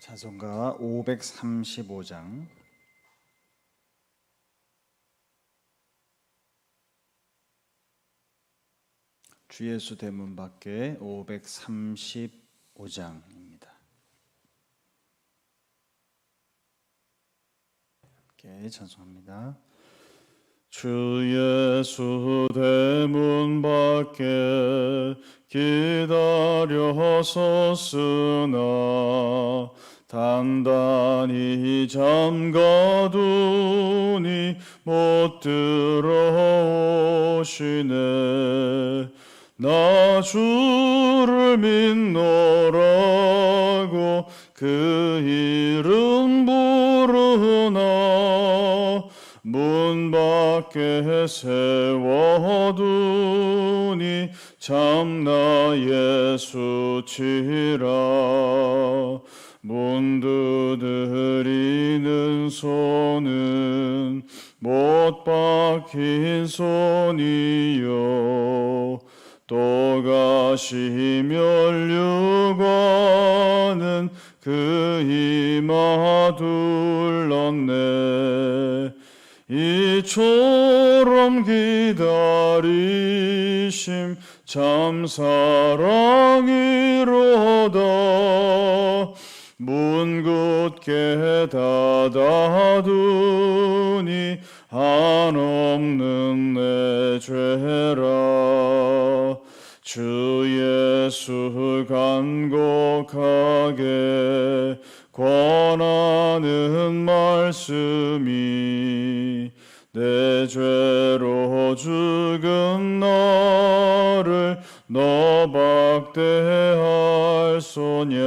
찬송가 535장 주 예수 대문 밖에 535장입니다. 함께 찬송합니다. 주 예수 대문 밖에 기다려 섰으나 단단히 잠가두니 못 들어오시네. 나 주를 믿노라고 그 이름 부르나 문 밖에 세워두니 참나 예수 치라 문 두드리는 손은 못 박힌 손이요. 또 가시 면류관은 그 이마 둘렀네. 이처럼 기다리심 참 사랑이로다 문 굳게 닫아두니 한없는 내 죄라. 주 예수 간곡하게 권하는 말씀이 내 죄로 죽은 나를 너 박대할 소냐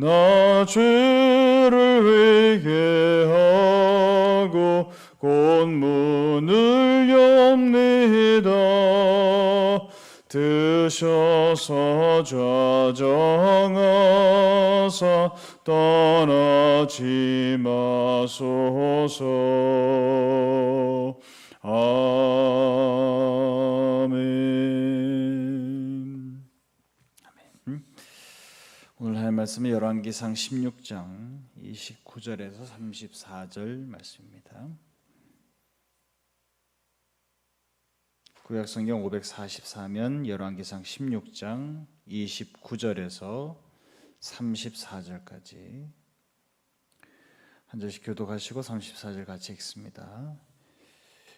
나 죄를 회개하고 곧 문을 엽니다. 드셔서 좌정하사 떠나지 마소서. 아 할 말씀은 열왕기상 16장 29절에서 34절 말씀입니다. 구약성경 544면 열왕기상 16장 29절에서 34절까지 한 절씩 교독하시고 34절 같이 읽습니다.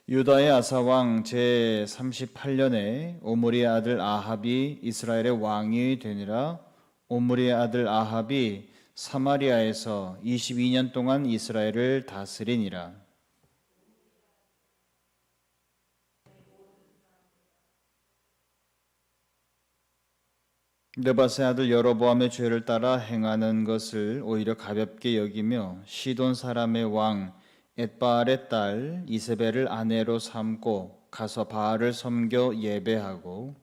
유다의 아사 왕 제 38년에 오므리의 아들 아합이 이스라엘의 왕이 되니라 오므리의 아들 아합이 사마리아에서 22년 동안 이스라엘을 다스리니라. 느바세 아들 여로보암의 죄를 따라 행하는 것을 오히려 가볍게 여기며 시돈 사람의 왕 엣바알의 딸 이세벨을 아내로 삼고 가서 바알을 섬겨 예배하고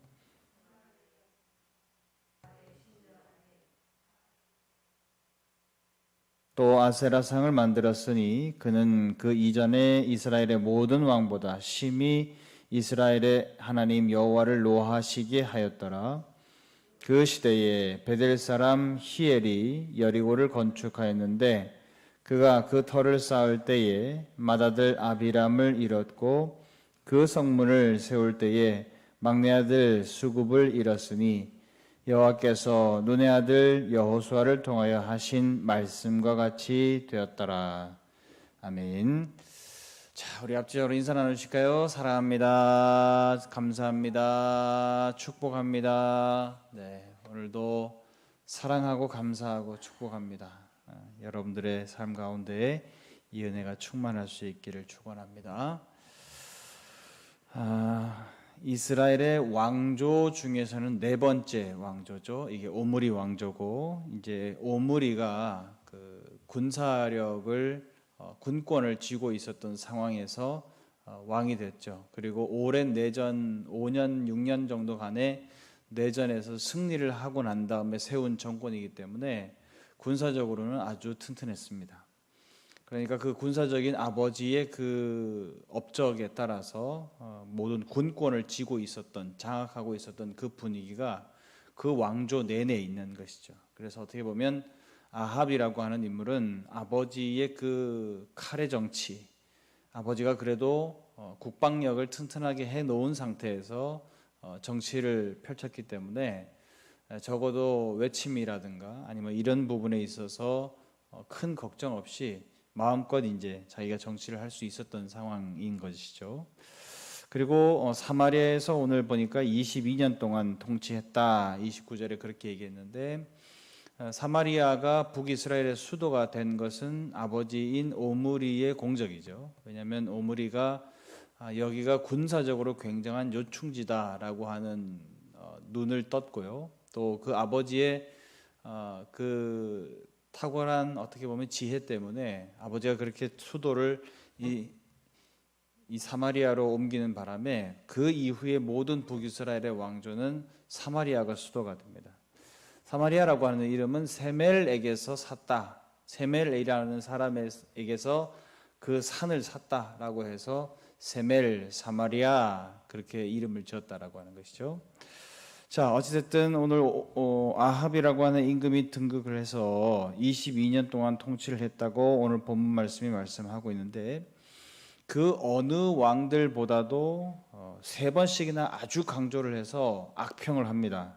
또 아세라상을 만들었으니 그는 그 이전에 이스라엘의 모든 왕보다 심히 이스라엘의 하나님 여호와를 노하시게 하였더라. 그 시대에 베델 사람 히엘이 여리고를 건축하였는데 그가 그 터를 쌓을 때에 맏아들 아비람을 잃었고 그 성문을 세울 때에 막내 아들 수굽을 잃었으니 여호와께서 눈의 아들 여호수아를 통하여 하신 말씀과 같이 되었더라. 아멘. 자, 우리 앞지적으로 인사 나누실까요? 사랑합니다. 감사합니다. 축복합니다. 네, 오늘도 사랑하고 감사하고 축복합니다. 아, 여러분들의 삶 가운데 이 은혜가 충만할 수 있기를 축원합니다. 아, 이스라엘의 왕조 중에서는 네 번째 왕조죠. 이게 오므리 왕조고 이제 오므리가 그 군사력을 어, 군권을 쥐고 있었던 상황에서 어, 왕이 됐죠. 그리고 오랜 내전 5년 6년 정도 간의 내전에서 승리를 하고 난 다음에 세운 정권이기 때문에 군사적으로는 아주 튼튼했습니다. 그러니까 그 군사적인 아버지의 그 업적에 따라서 어, 모든 군권을 쥐고 있었던 장악하고 있었던 그 분위기가 그 왕조 내내 있는 것이죠. 그래서 어떻게 보면 아합이라고 하는 인물은 아버지의 그 칼의 정치, 아버지가 그래도 어, 국방력을 튼튼하게 해 놓은 상태에서 어, 정치를 펼쳤기 때문에 에, 적어도 외침이라든가 아니면 이런 부분에 있어서 어, 큰 걱정 없이 마음껏 이제 자기가 정치를 할 수 있었던 상황인 것이죠. 그리고 어, 사마리아에서 오늘 보니까 22년 동안 통치했다. 29절에 그렇게 얘기했는데 어, 사마리아가 북이스라엘의 수도가 된 것은 아버지인 오므리의 공적이죠. 왜냐하면 오므리가 아, 여기가 군사적으로 굉장한 요충지다라고 하는 어, 눈을 떴고요. 또 그 아버지의 어, 그 탁월한 어떻게 보면 지혜 때문에 아버지가 그렇게 수도를 이, 이 사마리아로 옮기는 바람에 그 이후에 모든 북이스라엘의 왕조는 사마리아가 수도가 됩니다. 사마리아라고 하는 이름은 세멜에게서 샀다. 세멜이라는 사람에게서 그 산을 샀다라고 해서 세멜 사마리아 그렇게 이름을 지었다라고 하는 것이죠. 자 어찌됐든 오늘 어, 아합이라고 하는 임금이 등극을 해서 22년 동안 통치를 했다고 오늘 본문 말씀이 말씀하고 있는데 그 어느 왕들보다도 어, 세 번씩이나 아주 강조를 해서 악평을 합니다.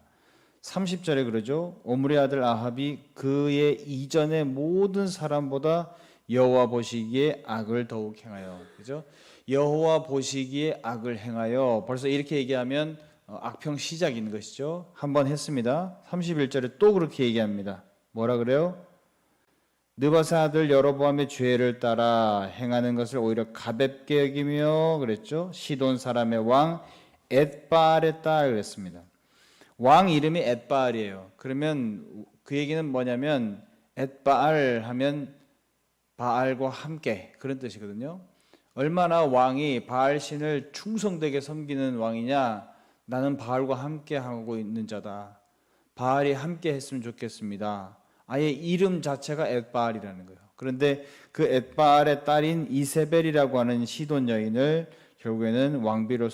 30절에 그러죠. 오므리 아들 아합이 그의 이전의 모든 사람보다 여호와 보시기에 악을 더욱 행하여 그죠? 여호와 보시기에 악을 행하여 벌써 이렇게 얘기하면 어, 악평 시작인 것이죠. 한 번 했습니다. 31절에 또 그렇게 얘기합니다. 뭐라 그래요? 느바사 아들 여로보암의 죄를 따라 행하는 것을 오히려 가볍게 여기며 그랬죠. 시돈 사람의 왕 엣바알의 딸 그랬습니다. 왕 이름이 엣바알이에요. 그러면 그 얘기는 뭐냐면 엣바알 하면 바알과 함께 그런 뜻이거든요. 얼마나 왕이 바알 신을 충성되게 섬기는 왕이냐? 나는 바알과 함께 하고 있는 자다. 바알이 함께 했으면 좋겠습니다. 아예 이름 자체가 엣바알이라는 거예요. 그런데 그 엣바알의 딸인 이세벨이라고 하는 시돈 여인을 결국에는 왕비로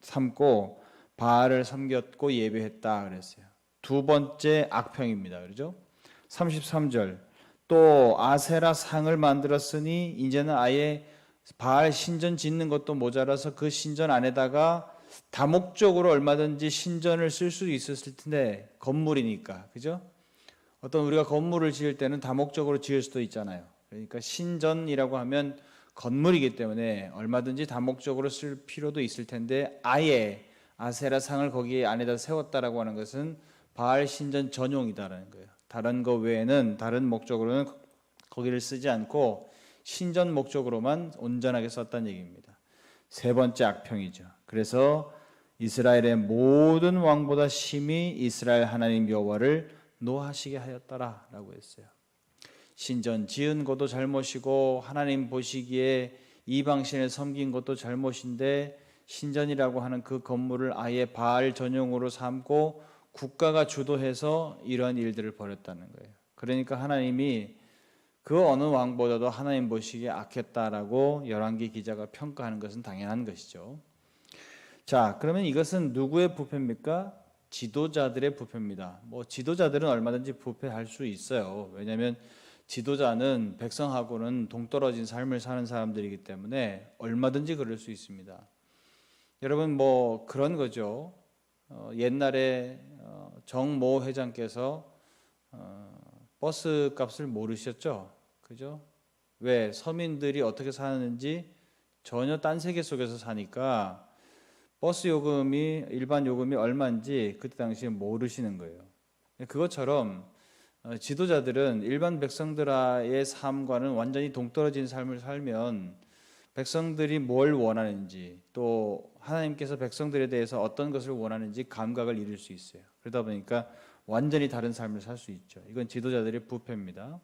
삼고 바알을 섬겼고 예배했다 그랬어요. 두 번째 악평입니다. 그렇죠? 33절. 또 아세라 상을 만들었으니 이제는 아예 바알 신전 짓는 것도 모자라서 그 신전 안에다가 다목적으로 얼마든지 신전을 쓸 수 있었을 텐데 건물이니까 그죠? 어떤 우리가 건물을 지을 때는 다목적으로 지을 수도 있잖아요. 그러니까 신전이라고 하면 건물이기 때문에 얼마든지 다목적으로 쓸 필요도 있을 텐데 아예 아세라 상을 거기 안에다 세웠다라고 하는 것은 바알 신전 전용이다라는 거예요. 다른 거 외에는 다른 목적으로는 거기를 쓰지 않고 신전 목적으로만 온전하게 썼다는 얘기입니다. 세 번째 악평이죠. 그래서 이스라엘의 모든 왕보다 심히 이스라엘 하나님 여호와를 노하시게 하였더라라고 했어요. 신전 지은 것도 잘못이고 하나님 보시기에 이방 신을 섬긴 것도 잘못인데 신전이라고 하는 그 건물을 아예 바알 전용으로 삼고 국가가 주도해서 이러한 일들을 벌였다는 거예요. 그러니까 하나님이 그 어느 왕보다도 하나님 보시기에 악했다라고 열왕기 기자가 평가하는 것은 당연한 것이죠. 자, 그러면 이것은 누구의 부패입니까? 지도자들의 부패입니다. 뭐 지도자들은 얼마든지 부패할 수 있어요. 왜냐하면 지도자는 백성하고는 동떨어진 삶을 사는 사람들이기 때문에 얼마든지 그럴 수 있습니다. 여러분 뭐 그런 거죠. 어, 옛날에 어, 정모 회장께서 어, 버스 값을 모르셨죠, 그죠? 왜 서민들이 어떻게 사는지 전혀 딴 세계 속에서 사니까 버스 요금이 일반 요금이 얼마인지 그때 당시에 모르시는 거예요. 그것처럼 어, 지도자들은 일반 백성들의 삶과는 완전히 동떨어진 삶을 살면 백성들이 뭘 원하는지 또 하나님께서 백성들에 대해서 어떤 것을 원하는지 감각을 잃을 수 있어요. 그러다 보니까 완전히 다른 삶을 살 수 있죠. 이건 지도자들의 부패입니다.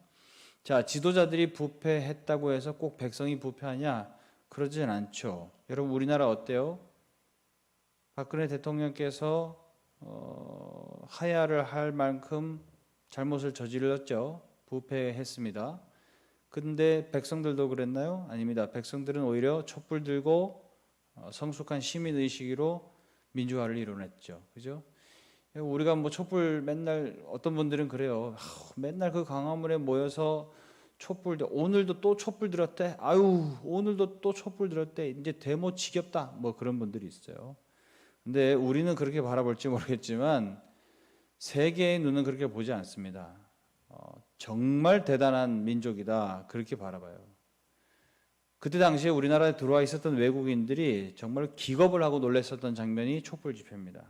자, 지도자들이 부패했다고 해서 꼭 백성이 부패하냐? 그러진 않죠. 여러분 우리나라 어때요? 박근혜 대통령께서 어, 하야를 할 만큼 잘못을 저질렀죠. 부패했습니다. 근데 백성들도 그랬나요? 아닙니다. 백성들은 오히려 촛불 들고 어, 성숙한 시민 의식으로 민주화를 이뤄냈죠. 그죠? 우리가 뭐 촛불 맨날 어떤 분들은 그래요. 아, 맨날 그 광화문에 모여서 촛불 오늘도 또 촛불 들었대. 아유 오늘도 또 촛불 들었대. 이제 데모 지겹다. 뭐 그런 분들이 있어요. 근데 우리는 그렇게 바라볼지 모르겠지만 세계의 눈은 그렇게 보지 않습니다. 어, 정말 대단한 민족이다 그렇게 바라봐요. 그때 당시에 우리나라에 들어와 있었던 외국인들이 정말 기겁을 하고 놀랐었던 장면이 촛불 집회입니다.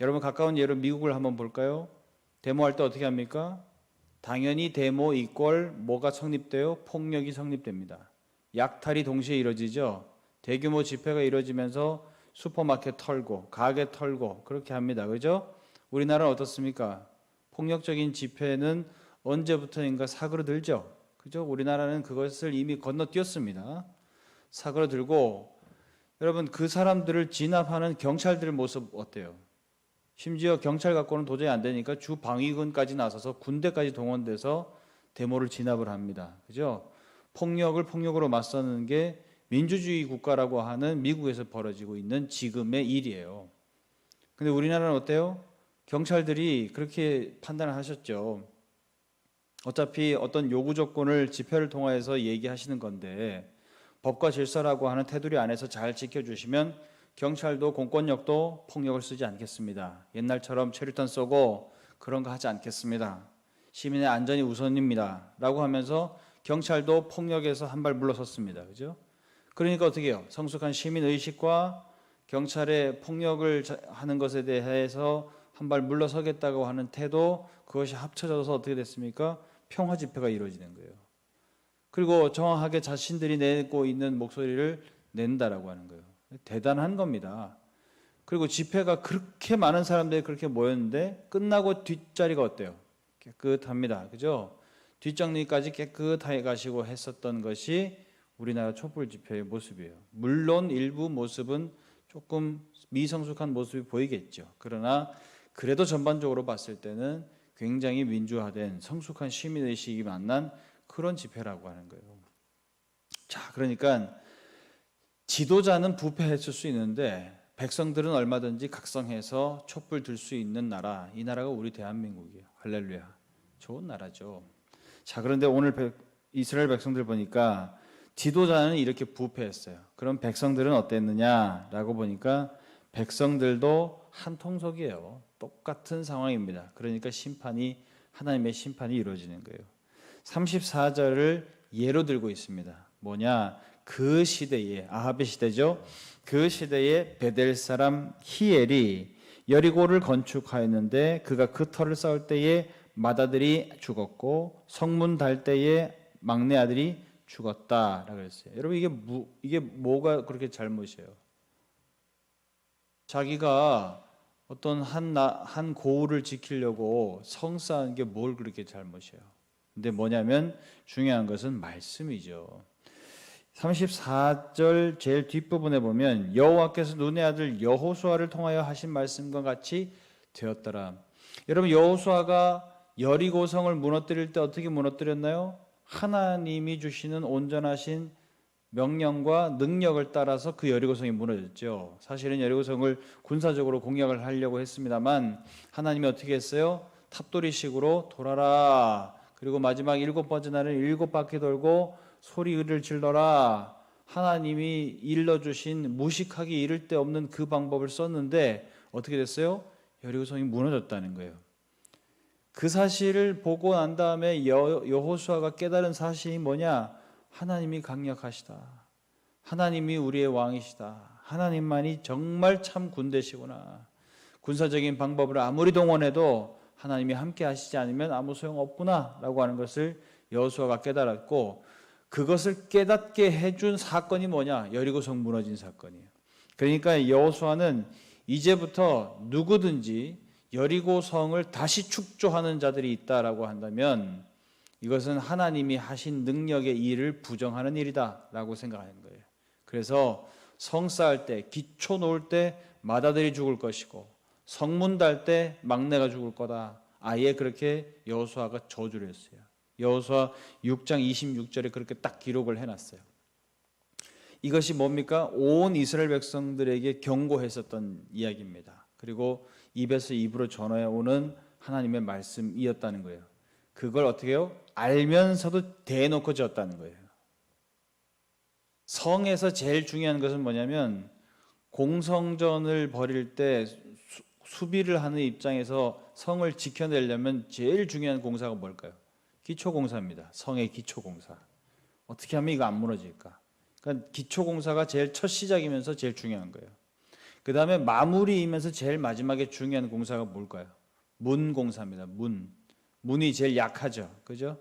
여러분 가까운 예로 미국을 한번 볼까요? 데모할 때 어떻게 합니까? 당연히 데모 이꼴 뭐가 성립돼요? 폭력이 성립됩니다. 약탈이 동시에 이루어지죠. 대규모 집회가 이루어지면서 슈퍼마켓 털고 가게 털고 그렇게 합니다. 그죠? 우리나라는 어떻습니까? 폭력적인 집회는 언제부터인가 사그러들죠. 그죠? 우리나라는 그것을 이미 건너뛰었습니다. 사그러들고 여러분 그 사람들을 진압하는 경찰들 모습 어때요? 심지어 경찰 갖고는 도저히 안 되니까 주 방위군까지 나서서 군대까지 동원돼서 데모를 진압을 합니다. 그죠? 폭력을 폭력으로 맞서는 게 민주주의 국가라고 하는 미국에서 벌어지고 있는 지금의 일이에요. 근데 우리나라는 어때요? 경찰들이 그렇게 판단을 하셨죠. 어차피 어떤 요구 조건을 집회를 통해서 얘기하시는 건데 법과 질서라고 하는 테두리 안에서 잘 지켜주시면 경찰도 공권력도 폭력을 쓰지 않겠습니다. 옛날처럼 체류탄 쏘고 그런 거 하지 않겠습니다. 시민의 안전이 우선입니다. 라고 하면서 경찰도 폭력에서 한 발 물러섰습니다. 그죠? 그러니까 어떻게 해요? 성숙한 시민 의식과 경찰의 폭력을 하는 것에 대해서 한 발 물러서겠다고 하는 태도 그것이 합쳐져서 어떻게 됐습니까? 평화 집회가 이루어지는 거예요. 그리고 정확하게 자신들이 내고 있는 목소리를 낸다라고 하는 거예요. 대단한 겁니다. 그리고 집회가 그렇게 많은 사람들이 그렇게 모였는데 끝나고 뒷자리가 어때요? 깨끗합니다. 그죠? 뒷정리까지 깨끗하게 가시고 했었던 것이 우리나라 촛불 집회의 모습이에요. 물론 일부 모습은 조금 미성숙한 모습이 보이겠죠. 그러나 그래도 전반적으로 봤을 때는 굉장히 민주화된 성숙한 시민의식이 만난 그런 집회라고 하는 거예요. 자, 그러니까 지도자는 부패했을 수 있는데 백성들은 얼마든지 각성해서 촛불 들 수 있는 나라, 이 나라가 우리 대한민국이에요. 할렐루야. 좋은 나라죠. 자, 그런데 오늘 이스라엘 백성들 보니까 지도자는 이렇게 부패했어요. 그럼 백성들은 어땠느냐라고 보니까 백성들도 한 통속이에요. 똑같은 상황입니다. 그러니까 심판이 하나님의 심판이 이루어지는 거예요. 34절을 예로 들고 있습니다. 뭐냐? 그 시대에 아합의 시대죠. 그 시대에 베델 사람 히엘이 여리고를 건축하였는데 그가 그 터를 쌓을 때에 맏아들이 죽었고 성문 달 때에 막내 아들이 죽었다라고 그랬어요. 여러분 이게 무, 이게 뭐가 그렇게 잘못이에요? 자기가 어떤 한, 나, 한 고을을 지키려고 성 쌓은 게뭘 그렇게 잘못이에요? 근데 뭐냐면 중요한 것은 말씀이죠. 34절 제일 뒷부분에 보면 여호와께서 눈의 아들 여호수아를 통하여 하신 말씀과 같이 되었더라. 여러분 여호수아가 여리고성을 무너뜨릴 때 어떻게 무너뜨렸나요? 하나님이 주시는 온전하신 명령과 능력을 따라서 그 여리고성이 무너졌죠. 사실은 여리고성을 군사적으로 공격을 하려고 했습니다만 하나님이 어떻게 했어요? 탑돌이식으로 돌아라. 그리고 마지막 일곱 번째 날은 일곱 바퀴 돌고 소리를 질러라. 하나님이 일러주신 무식하기 이를 데 없는 그 방법을 썼는데 어떻게 됐어요? 여리고성이 무너졌다는 거예요. 그 사실을 보고 난 다음에 여, 여호수아가 깨달은 사실이 뭐냐? 하나님이 강력하시다. 하나님이 우리의 왕이시다. 하나님만이 정말 참 군대시구나. 군사적인 방법을 아무리 동원해도 하나님이 함께 하시지 않으면 아무 소용 없구나라고 하는 것을 여호수아가 깨달았고 그것을 깨닫게 해준 사건이 뭐냐? 여리고성 무너진 사건이에요. 그러니까 여호수아는 이제부터 누구든지 여리고 성을 다시 축조하는 자들이 있다라고 한다면 이것은 하나님이 하신 능력의 일을 부정하는 일이다라고 생각하는 거예요. 그래서 성 쌓을 때 기초 놓을 때 마다들이 죽을 것이고 성문 달 때 막내가 죽을 거다. 아예 그렇게 여호수아가 저주를 했어요. 여호수아 6장 26절에 그렇게 딱 기록을 해 놨어요. 이것이 뭡니까? 온 이스라엘 백성들에게 경고했었던 이야기입니다. 그리고 입에서 입으로 전해 오는 하나님의 말씀이었다는 거예요. 그걸 어떻게 해요? 알면서도 대놓고 지었다는 거예요. 성에서 제일 중요한 것은 뭐냐면 공성전을 벌일 때 수, 수비를 하는 입장에서 성을 지켜내려면 제일 중요한 공사가 뭘까요? 기초공사입니다. 성의 기초공사. 어떻게 하면 이거 안 무너질까? 그러니까 기초공사가 제일 첫 시작이면서 제일 중요한 거예요. 그 다음에 마무리이면서 제일 마지막에 중요한 공사가 뭘까요? 문 공사입니다. 문. 문이 제일 약하죠. 그죠?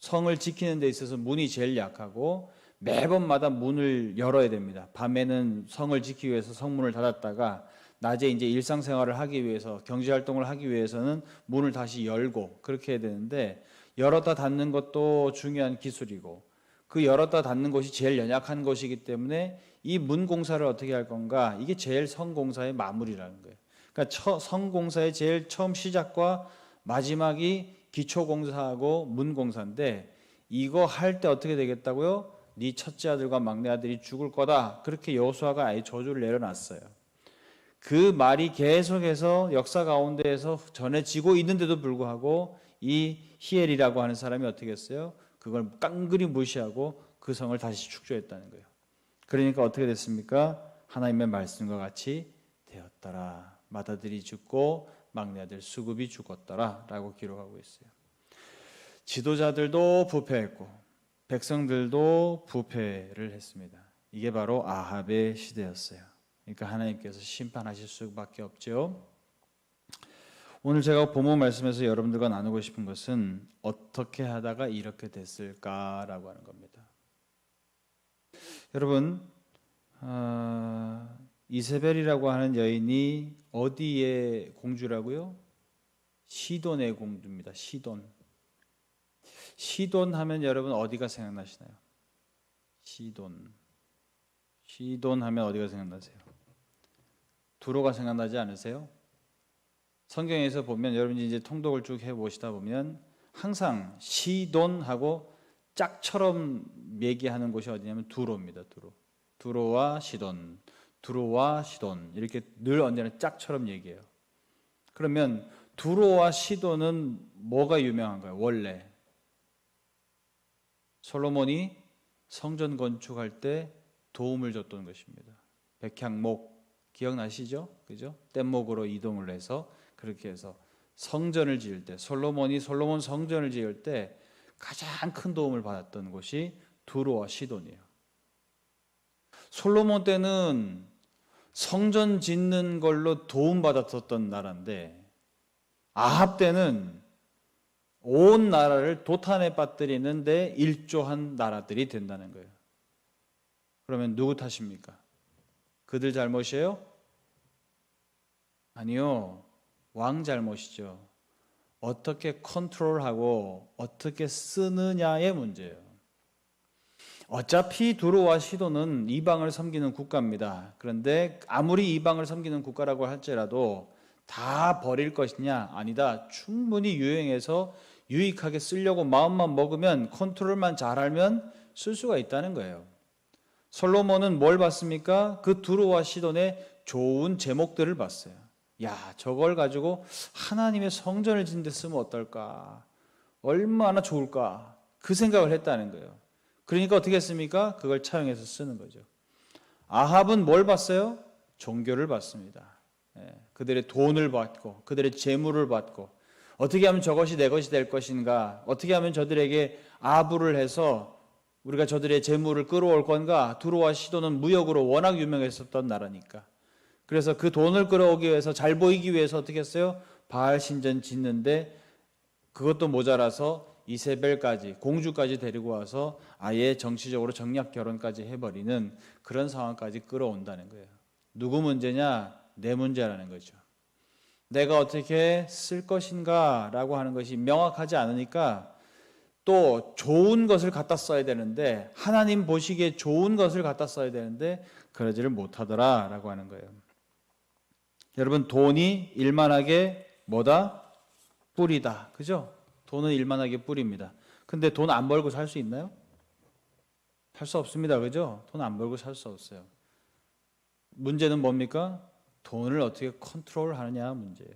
성을 지키는 데 있어서 문이 제일 약하고 매번마다 문을 열어야 됩니다. 밤에는 성을 지키기 위해서 성문을 닫았다가 낮에 이제 일상생활을 하기 위해서 경제 활동을 하기 위해서는 문을 다시 열고 그렇게 해야 되는데 열었다 닫는 것도 중요한 기술이고 그 열었다 닫는 것이 제일 연약한 것이기 때문에 이 문 공사를 어떻게 할 건가 이게 제일 성 공사의 마무리라는 거예요. 그러니까 처, 성 공사의 제일 처음 시작과 마지막이 기초 공사하고 문 공사인데 이거 할 때 어떻게 되겠다고요? 네 첫째 아들과 막내 아들이 죽을 거다. 그렇게 여호수아가 아예 저주를 내려놨어요. 그 말이 계속해서 역사 가운데에서 전해지고 있는데도 불구하고 이 히엘이라고 하는 사람이 어떻게 했어요? 그걸 깡그리 무시하고 그 성을 다시 축조했다는 거예요. 그러니까 어떻게 됐습니까? 하나님의 말씀과 같이 되었더라. 맏아들이 죽고 막내 아들 수급이 죽었더라라고 기록하고 있어요. 지도자들도 부패했고 백성들도 부패를 했습니다. 이게 바로 아합의 시대였어요. 그러니까 하나님께서 심판하실 수밖에 없죠. 오늘 제가 본문 말씀에서 여러분들과 나누고 싶은 것은 어떻게 하다가 이렇게 됐을까라고 하는 겁니다. 여러분 어, 이세벨이라고 하는 여인이 어디의 공주라고요? 시돈의 공주입니다. 시돈. 시돈 하면 여러분 어디가 생각나시나요? 시돈. 시돈 하면 어디가 생각나세요? 두로가 생각나지 않으세요? 성경에서 보면 여러분이 이제 통독을 쭉 해보시다 보면 항상 시돈하고 짝처럼 얘기하는 곳이 어디냐면 두로입니다. 두로. 두로와 시돈, 두로와 시돈 이렇게 늘 언제나 짝처럼 얘기해요. 그러면 두로와 시돈은 뭐가 유명한가요? 원래 솔로몬이 성전 건축할 때 도움을 줬던 것입니다. 백향목 기억나시죠? 그죠? 뗏목으로 이동을 해서 그렇게 해서 성전을 지을 때 솔로몬이 솔로몬 성전을 지을 때 가장 큰 도움을 받았던 곳이 두로와 시돈이에요. 솔로몬 때는 성전 짓는 걸로 도움받았었던 나라인데 아합 때는 온 나라를 도탄에 빠뜨리는데 일조한 나라들이 된다는 거예요. 그러면 누구 탓입니까? 그들 잘못이에요? 아니요. 왕 잘못이죠. 어떻게 컨트롤하고 어떻게 쓰느냐의 문제예요. 어차피 두로와 시도는 이방을 섬기는 국가입니다. 그런데 아무리 이방을 섬기는 국가라고 할지라도 다 버릴 것이냐? 아니다. 충분히 유행해서 유익하게 쓰려고 마음만 먹으면 컨트롤만 잘 알면 쓸 수가 있다는 거예요. 솔로몬은 뭘 봤습니까? 그 두로와 시돈의 좋은 제목들을 봤어요. 야, 저걸 가지고 하나님의 성전을 짓는 데 쓰면 어떨까? 얼마나 좋을까? 그 생각을 했다는 거예요. 그러니까 어떻게 했습니까? 그걸 차용해서 쓰는 거죠. 아합은 뭘 봤어요? 종교를 봤습니다. 예, 그들의 돈을 받고, 그들의 재물을 받고, 어떻게 하면 저것이 내 것이 될 것인가? 어떻게 하면 저들에게 아부를 해서 우리가 저들의 재물을 끌어올 건가? 두로와 시도는 무역으로 워낙 유명했었던 나라니까. 그래서 그 돈을 끌어오기 위해서 잘 보이기 위해서 어떻게 했어요? 바알 신전 짓는데 그것도 모자라서 이세벨까지 공주까지 데리고 와서 아예 정치적으로 정략 결혼까지 해버리는 그런 상황까지 끌어온다는 거예요. 누구 문제냐? 내 문제라는 거죠. 내가 어떻게 쓸 것인가라고 하는 것이 명확하지 않으니까 또 좋은 것을 갖다 써야 되는데 하나님 보시기에 좋은 것을 갖다 써야 되는데 그러지를 못하더라라고 하는 거예요. 여러분 돈이 일만하게 뭐다? 뿌리다. 그죠? 돈은 일만하게 뿌립니다. 근데 돈 안 벌고 살 수 있나요? 살 수 없습니다. 그죠? 돈 안 벌고 살 수 없어요. 문제는 뭡니까? 돈을 어떻게 컨트롤 하느냐 문제예요.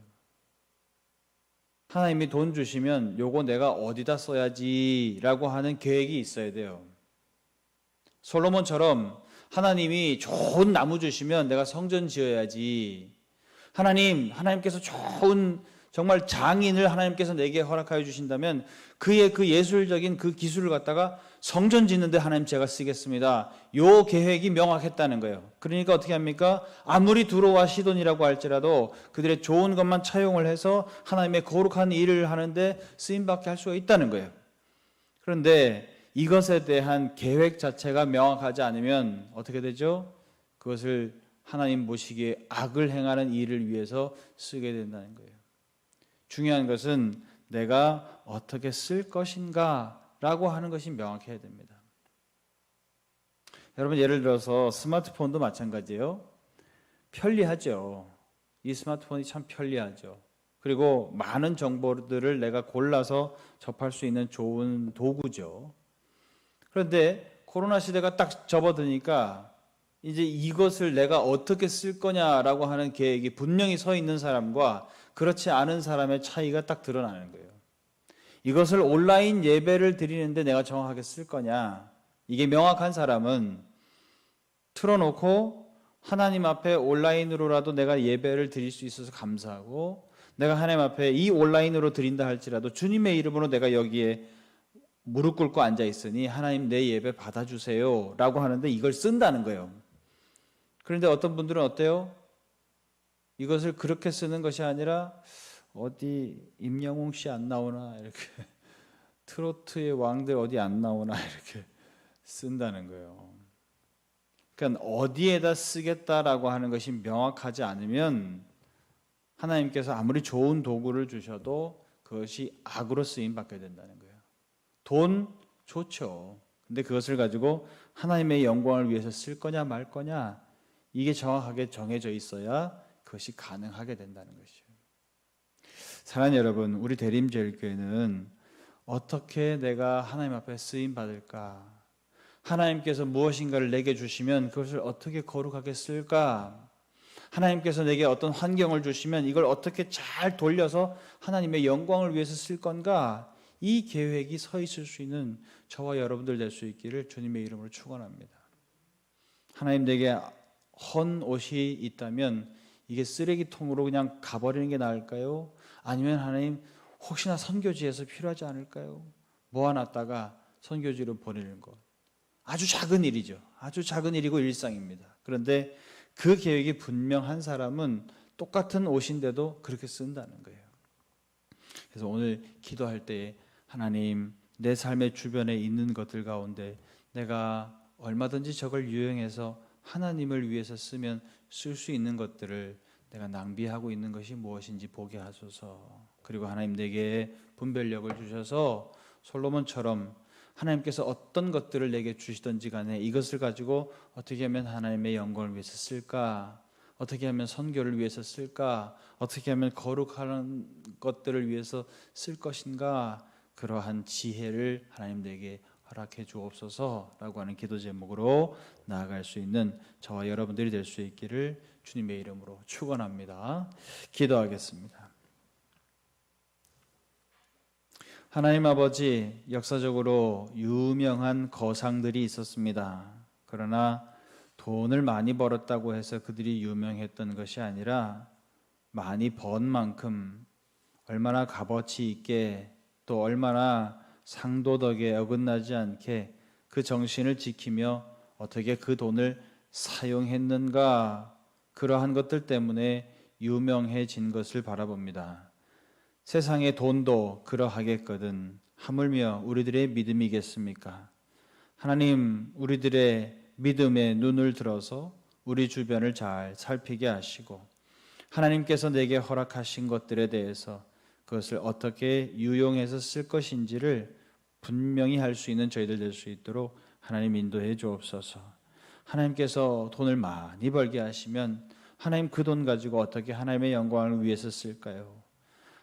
하나님이 돈 주시면 요거 내가 어디다 써야지라고 하는 계획이 있어야 돼요. 솔로몬처럼 하나님이 좋은 나무 주시면 내가 성전 지어야지. 하나님, 하나님께서 좋은 정말 장인을 하나님께서 내게 허락하여 주신다면 그의 그 예술적인 그 기술을 갖다가 성전 짓는데 하나님 제가 쓰겠습니다. 요 계획이 명확했다는 거예요. 그러니까 어떻게 합니까? 아무리 두로와 시돈이라고 할지라도 그들의 좋은 것만 차용을 해서 하나님의 거룩한 일을 하는데 쓰임받게 할 수가 있다는 거예요. 그런데 이것에 대한 계획 자체가 명확하지 않으면 어떻게 되죠? 그것을 하나님 보시기에 악을 행하는 일을 위해서 쓰게 된다는 거예요. 중요한 것은 내가 어떻게 쓸 것인가라고 하는 것이 명확해야 됩니다. 여러분 예를 들어서 스마트폰도 마찬가지예요. 편리하죠. 이 스마트폰이 참 편리하죠. 그리고 많은 정보들을 내가 골라서 접할 수 있는 좋은 도구죠. 그런데 코로나 시대가 딱 접어드니까 이제 이것을 내가 어떻게 쓸 거냐라고 하는 계획이 분명히 서 있는 사람과 그렇지 않은 사람의 차이가 딱 드러나는 거예요. 이것을 온라인 예배를 드리는데 내가 정확하게 쓸 거냐. 이게 명확한 사람은 틀어놓고 하나님 앞에 온라인으로라도 내가 예배를 드릴 수 있어서 감사하고 내가 하나님 앞에 이 온라인으로 드린다 할지라도 주님의 이름으로 내가 여기에 무릎 꿇고 앉아 있으니 하나님 내 예배 받아주세요 라고 하는데 이걸 쓴다는 거예요. 그런데 어떤 분들은 어때요? 이것을 그렇게 쓰는 것이 아니라 어디 임영웅 씨 안 나오나 이렇게 트로트의 왕들 어디 안 나오나 이렇게 쓴다는 거예요. 그러니까 어디에다 쓰겠다라고 하는 것이 명확하지 않으면 하나님께서 아무리 좋은 도구를 주셔도 그것이 악으로 쓰임 받게 된다는 거예요. 돈 좋죠. 근데 그것을 가지고 하나님의 영광을 위해서 쓸 거냐 말 거냐 이게 정확하게 정해져 있어야 그것이 가능하게 된다는 것이죠. 사랑하는 여러분, 우리 대림제일교회는 어떻게 내가 하나님 앞에 쓰임 받을까? 하나님께서 무엇인가를 내게 주시면 그것을 어떻게 거룩하게 쓸까? 하나님께서 내게 어떤 환경을 주시면 이걸 어떻게 잘 돌려서 하나님의 영광을 위해서 쓸 건가? 이 계획이 서 있을 수 있는 저와 여러분들 될 수 있기를 주님의 이름으로 축원합니다. 하나님 내게 헌 옷이 있다면 이게 쓰레기통으로 그냥 가버리는 게 나을까요? 아니면 하나님 혹시나 선교지에서 필요하지 않을까요? 모아놨다가 선교지로 보내는 것. 아주 작은 일이죠. 아주 작은 일이고 일상입니다. 그런데 그 계획이 분명한 사람은 똑같은 옷인데도 그렇게 쓴다는 거예요. 그래서 오늘 기도할 때 하나님 내 삶의 주변에 있는 것들 가운데 내가 얼마든지 저걸 유용해서 하나님을 위해서 쓰면 쓸 수 있는 것들을 내가 낭비하고 있는 것이 무엇인지 보게 하소서. 그리고 하나님 내게 분별력을 주셔서 솔로몬처럼 하나님께서 어떤 것들을 내게 주시든지 간에 이것을 가지고 어떻게 하면 하나님의 영광을 위해서 쓸까? 어떻게 하면 선교를 위해서 쓸까? 어떻게 하면 거룩하는 것들을 위해서 쓸 것인가? 그러한 지혜를 하나님 내게 허락해 주옵소서라고 하는 기도 제목으로 나아갈 수 있는 저와 여러분들이 될 수 있기를 주님의 이름으로 축원합니다. 기도하겠습니다. 하나님 아버지 역사적으로 유명한 거상들이 있었습니다. 그러나 돈을 많이 벌었다고 해서 그들이 유명했던 것이 아니라 많이 번 만큼 얼마나 값어치 있게 또 얼마나 상도덕에 어긋나지 않게 그 정신을 지키며 어떻게 그 돈을 사용했는가 그러한 것들 때문에 유명해진 것을 바라봅니다. 세상의 돈도 그러하겠거든 하물며 우리들의 믿음이겠습니까? 하나님 우리들의 믿음의 눈을 들어서 우리 주변을 잘 살피게 하시고 하나님께서 내게 허락하신 것들에 대해서 그것을 어떻게 유용해서 쓸 것인지를 분명히 할 수 있는 저희들 될 수 있도록 하나님 인도해 주옵소서. 하나님께서 돈을 많이 벌게 하시면 하나님 그 돈 가지고 어떻게 하나님의 영광을 위해서 쓸까요?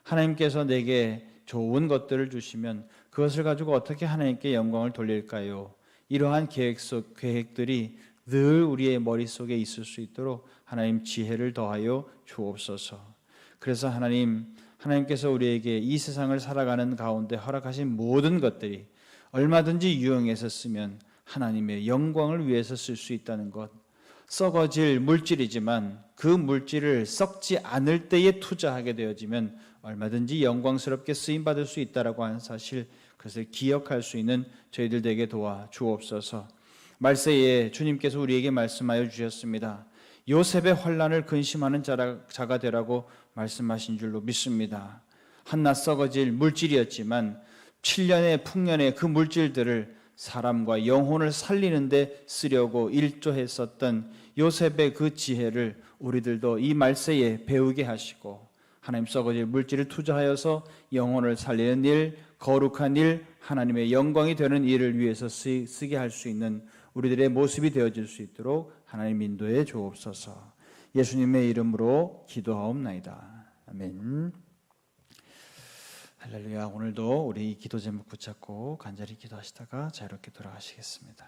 하나님께서 내게 좋은 것들을 주시면 그것을 가지고 어떻게 하나님께 영광을 돌릴까요? 이러한 계획 속 계획들이 늘 우리의 머릿속에 있을 수 있도록 하나님 지혜를 더하여 주옵소서. 그래서 하나님 하나님께서 우리에게 이 세상을 살아가는 가운데 허락하신 모든 것들이 얼마든지 유용해서 쓰면 하나님의 영광을 위해서 쓸 수 있다는 것. 썩어질 물질이지만 그 물질을 썩지 않을 때에 투자하게 되어지면 얼마든지 영광스럽게 쓰임 받을 수 있다라고 하는 사실 그것을 기억할 수 있는 저희들 되게 도와 주옵소서. 말세에 주님께서 우리에게 말씀하여 주셨습니다. 요셉의 환란을 근심하는 자가 되라고 말씀하신 줄로 믿습니다. 한낱 썩어질 물질이었지만 7년의 풍년의 그 물질들을 사람과 영혼을 살리는데 쓰려고 일조했었던 요셉의 그 지혜를 우리들도 이 말세에 배우게 하시고 하나님 썩어질 물질을 투자하여서 영혼을 살리는 일, 거룩한 일, 하나님의 영광이 되는 일을 위해서 쓰, 쓰게 할 수 있는 우리들의 모습이 되어질 수 있도록 하나님 인도해 주옵소서. 예수님의 이름으로 기도하옵나이다. 아멘. 할렐루야. 오늘도 우리 기도 제목 붙잡고 간절히 기도하시다가 자유롭게 돌아가시겠습니다.